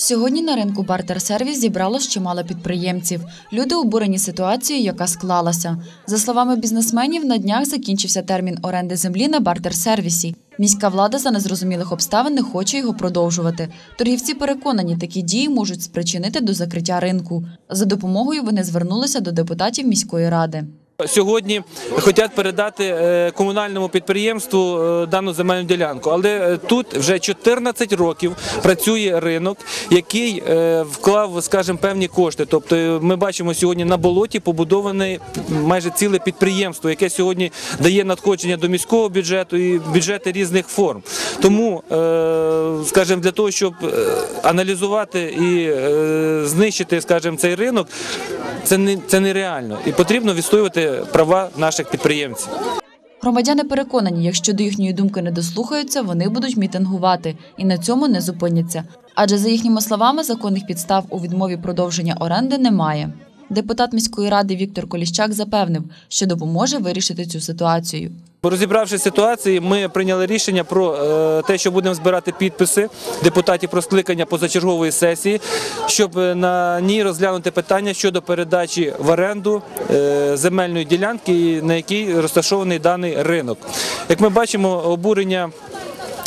Сьогодні на ринку бартер-сервіс зібралось чимало підприємців. Люди обурені ситуацією, яка склалася. За словами бізнесменів, на днях закінчився термін оренди землі на бартер-сервісі. Міська влада за незрозумілих обставин не хоче його продовжувати. Торгівці переконані, такі дії можуть спричинити до закриття ринку. За допомогою вони звернулися до депутатів міської ради. Сьогодні хочуть передати е, комунальному підприємству е, дану земельну ділянку, але е, тут вже 14 років працює ринок, який вклав, скажімо, певні кошти. Тобто, ми бачимо сьогодні на болоті побудоване майже ціле підприємство, яке сьогодні дає надходження до міського бюджету і бюджети різних форм. Тому, скажімо, для того, щоб аналізувати і знищити, скажімо, цей ринок, це не це нереально і потрібно відстоювати права наших підприємців. Громадяни переконані, якщо до їхньої думки не дослухаються, вони будуть мітингувати і на цьому не зупиняться. Адже за їхніми словами законних підстав у відмові продовження оренди немає. Депутат міської ради Віктор Коліщак запевнив, що допоможе вирішити цю ситуацію. Розібравши ситуації, ми прийняли рішення про е, те, що будемо збирати підписи депутатів про скликання позачергової сесії, щоб е, на ній розглянути питання щодо передачі в оренду е, земельної ділянки, на якій розташований даний ринок. Як ми бачимо, обурення.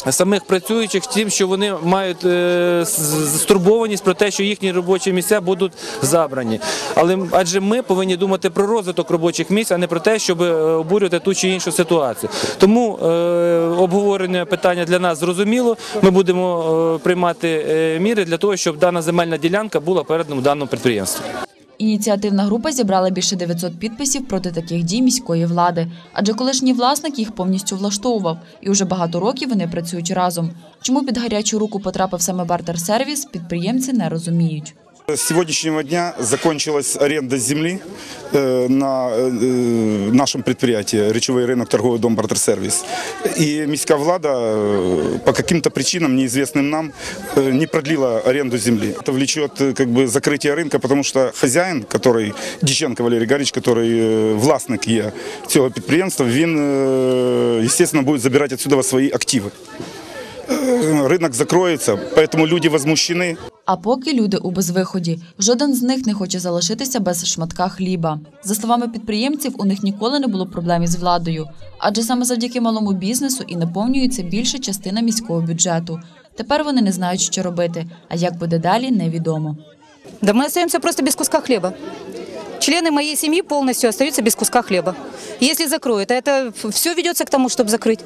Самих працюючих тим, що вони мають е, стурбованість про те, що їхні робочі місця будуть забрані. Але адже ми повинні думати про розвиток робочих місць, а не про те, щоб е, обурювати ту чи іншу ситуацію. Тому е, обговорення питання для нас зрозуміло. Ми будемо приймати міри для того, щоб дана земельна ділянка була передана даному підприємству. Ініціативна група зібрала більше 900 підписів проти таких дій міської влади, адже колишній власник їх повністю влаштовував, і вже багато років вони працюють разом. Чому під гарячу руку потрапив саме бартер-сервіс, підприємці не розуміють. С сегодняшнего дня закончилась аренда земли э, на э, нашем предприятии «Речевой рынок, торговый дом «Бартерсервис». И міська влада э, по каким-то причинам, неизвестным нам, э, не продлила аренду земли. Это влечет э, как бы, закрытие рынка, потому что хозяин, который, Диченко Валерий Гарич, который э, власник є цього підприємства, він, э, естественно, будет забирать отсюда свои активы. Э, Рынок закроется, поэтому люди возмущены. А поки люди у безвиході, жоден з них не хоче залишитися без шматка хліба. За словами підприємців, у них ніколи не було проблем із владою, адже саме завдяки малому бізнесу і наповнюється більша частина міського бюджету. Тепер вони не знають, що робити, а як буде далі, невідомо. Да мы остаемся просто без куска хлеба. Члены моей семьи полностью остаются без куска хлеба. Если закроют, а это все ведется к тому, чтобы закрыть.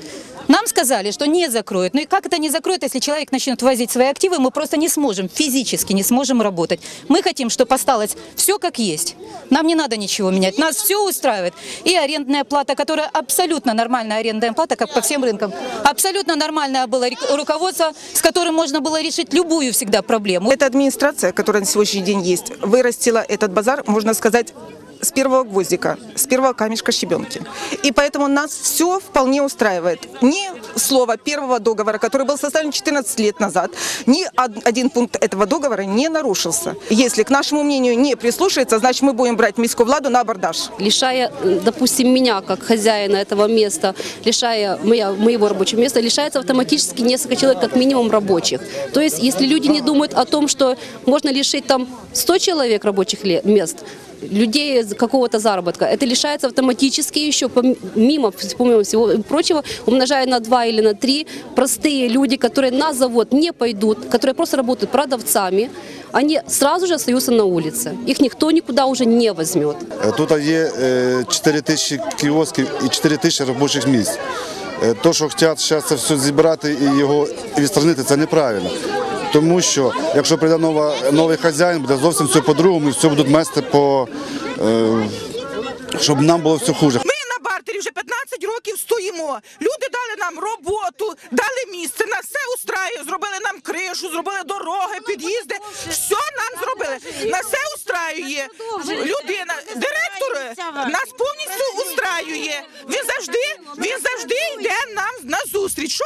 Нам сказали, что не закроют. Ну и как это не закроют, если человек начнет возить свои активы, мы просто не сможем, физически не сможем работать. Мы хотим, чтобы осталось все как есть. Нам не надо ничего менять. Нас все устраивает. И арендная плата, которая абсолютно нормальная арендная плата, как по всем рынкам. Абсолютно нормальное было руководство, с которым можно было решить любую всегда проблему. Эта администрация, которая на сегодняшний день есть, вырастила этот базар, можно сказать, с первого гвоздика, с первого камешка щебенки. И поэтому нас все вполне устраивает. Ни слова первого договора, который был составлен 14 лет назад, ни од- один пункт этого договора не нарушился. Если к нашему мнению не прислушается, значит мы будем брать міську владу на абордаж. лишая, э, допустим, меня как хозяина этого места, лишая моя, моего рабочего места, лишается автоматически несколько человек, как минимум рабочих. То есть, если люди не думают о том, что можно лишить там 100 человек рабочих мест, людей из какого-то заработка, это лишается автоматически еще, помимо, помимо всего прочего, умножая на 2 или на 3, простые люди, которые на завод не пойдут, которые просто работают продавцами, они сразу же остаются на улице. Их никто никуда уже не возьмет. Е, Тут є е, 4 тисячі кіосків і 4 тисячі робочих місць. Е, То, що хочуть зараз це все зібрати і його відсторонити, це неправильно. тому що якщо прийде нова, новий хазяїн, буде зовсім все по-другому, все будуть мести по е, щоб нам було все хуже. Ми на бартері Вже 15 років стоїмо. Люди дали нам роботу, дали місце, нас все устраює, зробили нам кришу, зробили дороги, під'їзди. Все нам зробили. Нас все устраює. Людина, директор нас повністю устраює. Він завжди, він завжди йде нам на зустріч.